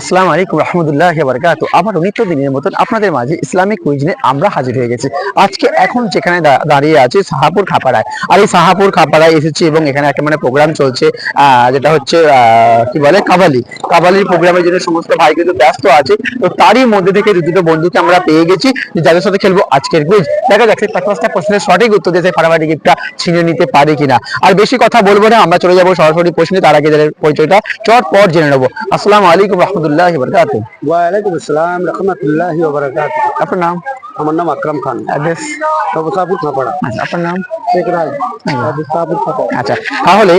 আসসালামু আলাইকুম রহমতুল্লাহ বারকাত আবার নিত্য দিনের মতন আপনাদের মাঝে ইসলামিক কুইজ নিয়ে আমরা হাজির হয়ে গেছি। আজকে এখন যেখানে দাঁড়িয়ে আছি, সাহাপুর খাপাড়ায়। আর এই সাহাপুর খাপাড়ায় এসেছি এবং এখানে একটা মানে প্রোগ্রাম চলছে যেটা হচ্ছে কি বলে, কাবালি। কাবালির প্রোগ্রামের জন্য সমস্ত ভাই কিন্তু ব্যস্ত আছে, তো তারই মধ্যে থেকে দুটো বন্ধুকে আমরা পেয়ে গেছি যাদের সাথে খেলব আজকের কুইজ দেখা যাচ্ছে পাঁচ পাঁচটা প্রশ্নের সঠিক উত্তর দিয়ে ফাটাফাটি গিফটটা ছিনে নিতে পারে কিনা। আর বেশি কথা বলব না, আমরা চলে যাব সরাসরি প্রশ্নে, তার আগে যাদের পরিচয়টা, চটপট জেনে নেব। আসসালামু আলাইকুম রহমতুল্লাহ বরকাত ওয়ালাইকুম আসসালাম রহমতুল্লাহি আপনার নাম? আমার নাম আকরাম খান। অ্যাড্রেস খাপাড়া আচ্ছা আপনার নাম? শেখ রাজ খাপাড়া আচ্ছা তাহলে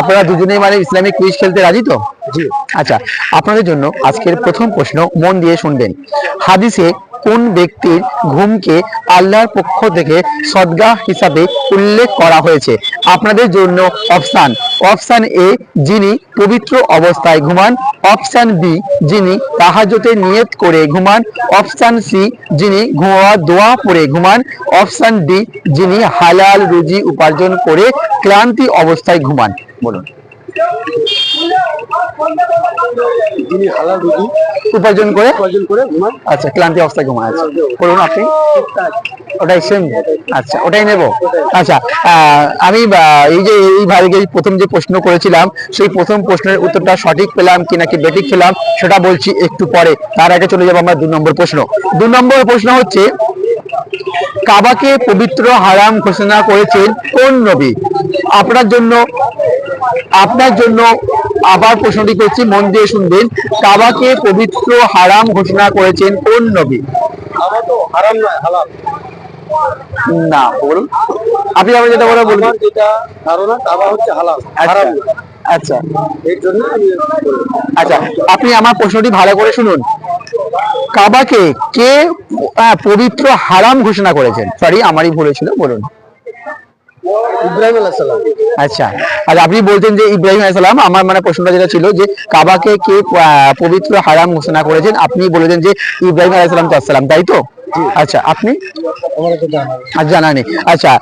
আপনারা দুজনেই মানে ইসলামিক কুইজ খেলতে রাজি তো? জি। আচ্ছা আপনাদের জন্য আজকের প্রথম প্রশ্ন মন দিয়ে শুনবেন। হাদিসে কোন ব্যক্তির ঘুমকে আল্লাহর পক্ষ থেকে সদগা হিসাবে উল্লেখ করা হয়েছে? আপনাদের জন্য অপশান। অপশান এ, যিনি পবিত্র অবস্থায় ঘুমান। অপশান বি, যিনি তাহাজতে নিয়ত করে ঘুমান। অপশান সি, যিনি ঘুমা দোয়া পরে ঘুমান। অপশান ডি, যিনি হালাল রুজি উপার্জন করে ক্লান্তি অবস্থায় ঘুমান। বলুন। যিনি হালাল রুজি উপার্জন করে উপার্জন করে ঘুমান। আচ্ছা ক্লান্তি অবস্থায় ঘুমান আছে বলুন আপনি। ওটাই সেম আচ্ছা ওটাই নেব। আচ্ছা আমি এই যে এই ভাইকে প্রথম যে প্রশ্ন করেছিলাম সেই প্রথম প্রশ্নের উত্তরটা সঠিক পেলাম কি নাকি বেঠিক পেলাম সেটা বলছি একটু পরে। তার আগে চলে যাব আমরা দু নম্বর প্রশ্ন। দু নম্বর প্রশ্ন হচ্ছে কাবাকে পবিত্র হারাম ঘোষণা করেছেন কোন নবী? আপনার জন্য আপনার জন্য আবার প্রশ্নটি করছি মন দিয়ে শুনবেন। কাবাকে পবিত্র হারাম ঘোষণা করেছেন কোন নবী? হারাম নয় হালাল। না বলুন। আপনি আবার যেটা বলে বলুন। যেটা ধারণা কাবা হচ্ছে হালাল আচ্ছা হারাম আচ্ছা। এর জন্য। আচ্ছা আপনি আমার প্রশ্নটি ভালো করে শুনুন। কাবাকে কে পবিত্র হারাম ঘোষণা করেছেন? সরি আমারই ভুল হয়েছিল বলুন। ইব্রাহিম আলাইহিস আচ্ছা আর আপনি বলছেন যে ইব্রাহিম আলাইসালাম আমার মানে প্রশ্নটা যেটা ছিল যে কাবাকে কে পবিত্র হারাম ঘোষণা করেছেন, আপনি বলেছেন যে ইব্রাহিম আলাইসালাম তাই তো? আচ্ছা আপনি? জানা নেই। আচ্ছা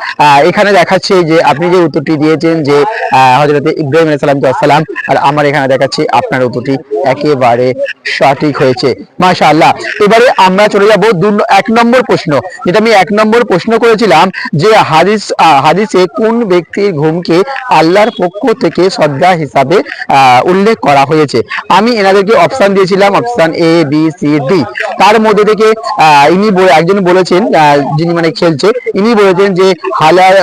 এখানে দেখাচ্ছে যে আপনি যে উত্তরটি দিয়েছেন যে হজরত ইব্রাহিম আলাইহিস সালাম আসসালাম আর আমার এখানে দেখাচ্ছে আপনার উত্তরটি একেবারে সঠিক হয়েছে। মাশাআল্লাহ। এবারে আমরা চলে যাব দু এক নম্বর প্রশ্ন। যেটা আমি এক নম্বর প্রশ্ন করেছিলাম যে হাদিস হাদিসে কোন ব্যক্তির ঘুমকে আল্লাহর পক্ষ থেকে শ্রদ্ধা হিসাবে আহ, উল্লেখ করা হয়েছে? আমি এনাদেরকে অপশন দিয়েছিলাম option A B C D তার মধ্যে থেকে আহ, ইনি একজন বলেছেন যিনি মানে খেলছে ইনি বলেছেন যে হালাল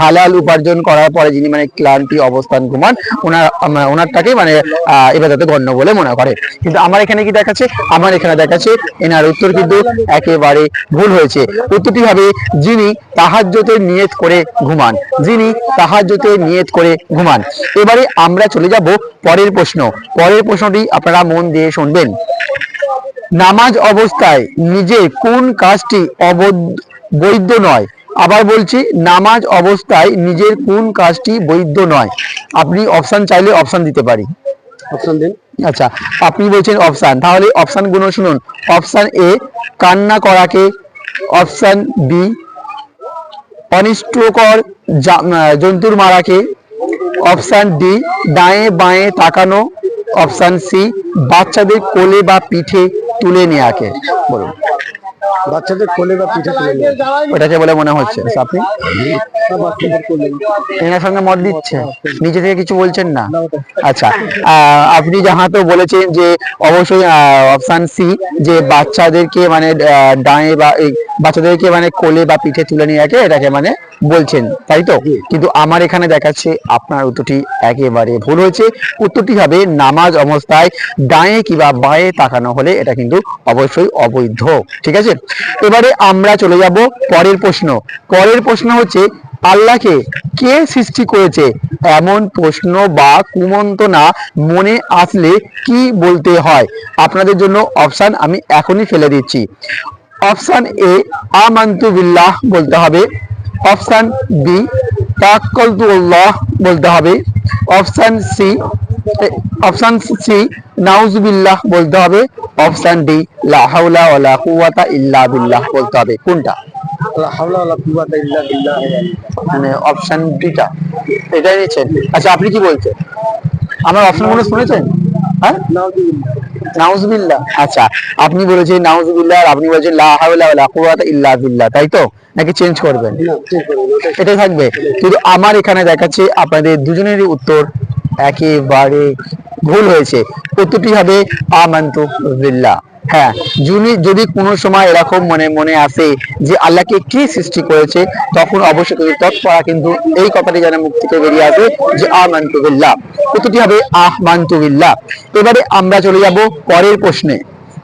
হালাল উপার্জন করার পরে যিনি মানে ক্লান্তি অবস্থান ঘুমান ওনার ওনারটাকে মানে আহ, এবাদতে গণ্য বলে মনে করে। কিন্তু আমার এখানে কি দেখাচ্ছে? আমার এখানে দেখাচ্ছে এনার উত্তর কিন্তু একেবারে ভুল হয়েছে। উত্তরটি হবে যিনি তাহাজ্জতের নিয়ত করে ঘুমান যিনি তাহাজ্জতের নিয়ত করে ঘুমান। এবারে আমরা চলে যাব পরের প্রশ্ন। পরের প্রশ্নটি আপনারা মন দিয়ে শুনবেন। নামাজ অবস্থায় নিজে কোন কাজটি অবৈধ বৈধ নয়। আবার বলছি নামাজ অবস্থায় নিজের কোন কাজটি বৈধ নয়। আপনি অপশান চাইলে অপশান দিতে পারি। অপশন দিন। আচ্ছা আপনি বলছেন অপশান তাহলে অপশনগুলো শুনুন। অপশান এ কান্না করাকে। অপশান বি অনিষ্টকর জন্তুর মারাকে। অপশান ডি ডায়ে বাঁয়ে তাকানো। অপশান সি বাচ্চাদের কোলে বা পিঠে তুলে নেয়াকে বলুন। বাচ্চাদের কোলে বা পিঠে তুলে নিয়ে ওটাকে বলে মনে হচ্ছে। আপনি বা বাচ্চাদের কোলে এনার সঙ্গে মত দিচ্ছে? নিজে থেকে কিছু বলছেন না? আচ্ছা আপনি যাহা তো বলেছেন যে অবশ্যই অপশন সি যে বাচ্চাদেরকে মানে ডায়ে বা এই বাচ্চাদেরকে মানে কোলে বা পিঠে তুলে নিয়ে একে এটাকে মানে বলছেন তাই তো? কিন্তু আমার এখানে দেখাচ্ছে আপনার উত্তরটি একেবারে ভুল হয়েছে। উত্তরটি হবে নামাজ অবস্থায় ডায়ে কিংবা বাঁয়ে তাকানো হলে এটা কিন্তু অবশ্যই অবৈধ। ঠিক আছে? এবারে আমরা চলে যাব পরের প্রশ্ন। পরের প্রশ্ন হচ্ছে, আল্লাহকে কে সৃষ্টি করেছে? এমন প্রশ্ন বা কুমন্তনা মনে আসলে কি বলতে হয়? আপনাদের জন্য অপশন আমি এখনই ফেলে দিচ্ছি। অপশন এ, আমান্তু বিল্লাহ বলতে হবে। অপশন বি, তাক্কালতু আল্লাহ বলতে হবে। অপশন সি অপশন সি নাউজুবিল্লাহ বলতে হবে। অপশন ডি লা হাওলা ওয়ালা কুওয়াতা ইল্লা বিল্লাহ বলতে হবে। কোনটা? লা হাওলা ওয়ালা কুওয়াতা ইল্লা বিল্লাহ মানে অপশন ডিটা আচ্ছা আপনি কি বলছেন? আমার অপশনগুলো শুনেছেন? হ্যাঁ? নাউজুবিল্লাহ। আচ্ছা আপনি বলেছেন নাউজুবিল্লাহ আর আপনি বলেছেন লা হাওলা ওয়ালা কুওয়াতা ইল্লা বিল্লাহ। তাই তো? নাকি চেঞ্জ করবেন? এটাই থাকবে। কিন্তু আমার এখানে দেখাচ্ছে আপনাদের দুজনেরই উত্তর একেবারে ভুল হয়েছে। উত্তরটি হবে আমান্তু বিল্লাহ। হ্যাঁ যদি যদি কোনো সময় এরকম মনে মনে আসে যে আল্লাহকে কি সৃষ্টি করেছে, তখন অবশ্যই কিন্তু তৎপরা কিন্তু এই কথাটি যেন মুখ থেকে বেরিয়ে আসে যে আমান্তু বিল্লাহ। উত্তরটি হবে আহমান্তু বিল্লাহ। এবারে আমরা চলে যাব পরের প্রশ্নে।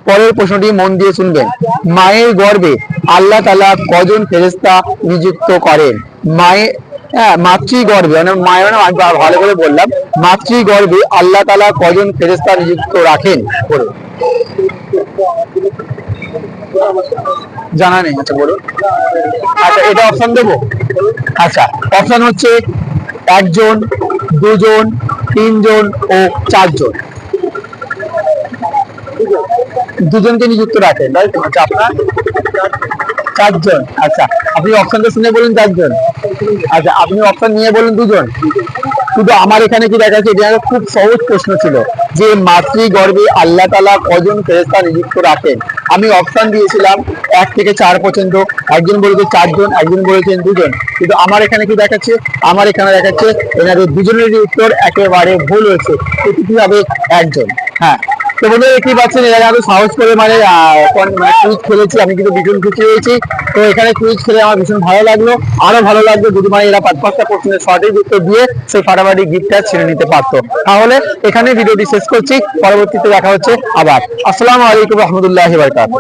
পরের প্রশ্নটি মন দিয়ে শুনবেন। মায়ের গর্বে আল্লাহ তালা কজন ফেরেস্তা নিযুক্ত করেন? মায়ের হ্যাঁ মাতৃ গর্ভে মানে মায়ের আমি ভালো করে বললাম। মাতৃ গর্ভে আল্লাহ তালা কজন ফেরেস্তা নিযুক্ত রাখেন? বলুন। জানা নেই আচ্ছা বলুন। আচ্ছা এটা অপশন দেবো? আচ্ছা অপশন হচ্ছে একজন, দুজন, তিনজন ও চারজন। দুজনকে নিযুক্ত রাখেন তাই তো আচ্ছা আপনার? চারজন। আচ্ছা আপনি অপশনটা শুনে বলুন চারজন। আচ্ছা আপনি অপশন নিয়ে বলুন দুজন। কিন্তু আমার এখানে কি দেখা যাচ্ছে খুব সহজ প্রশ্ন ছিল। যে মাতৃ গর্ভে আল্লাহ তালা কজন ফেরেস্তা নিযুক্ত রাখেন? আমি অপশন দিয়েছিলাম এক থেকে চার পর্যন্ত। একজন বলেছে চারজন, একজন বলেছেন দুজন। কিন্তু আমার এখানে কি দেখাচ্ছে? আমার এখানে দেখাচ্ছে, এনাদের দুজনেরই উত্তর একেবারে ভুল হয়েছে। এটি হবে একজন? হ্যাঁ তো বন্ধুরা পাচ্ছেন, এর আগে সাহস করে মানে কুইজ খেলেছি, আমি কিন্তু ভীষণ খুশি হয়েছি তো এখানে কুইজ খেলে আমার ভীষণ ভালো লাগল, আরও ভালো লাগল যদি মানে এরা পাঁচ পাঁচটা প্রশ্নের সঠিক উত্তর দিয়ে সেই ফাটাফাটি গিফটটা ছেড়ে নিতে পারতো। তাহলে এখানে ভিডিওটি শেষ করছি, পরবর্তীতে দেখা হচ্ছে আবার। আসসালাম আলাইকুম রহমতুল্লাহ বারকাত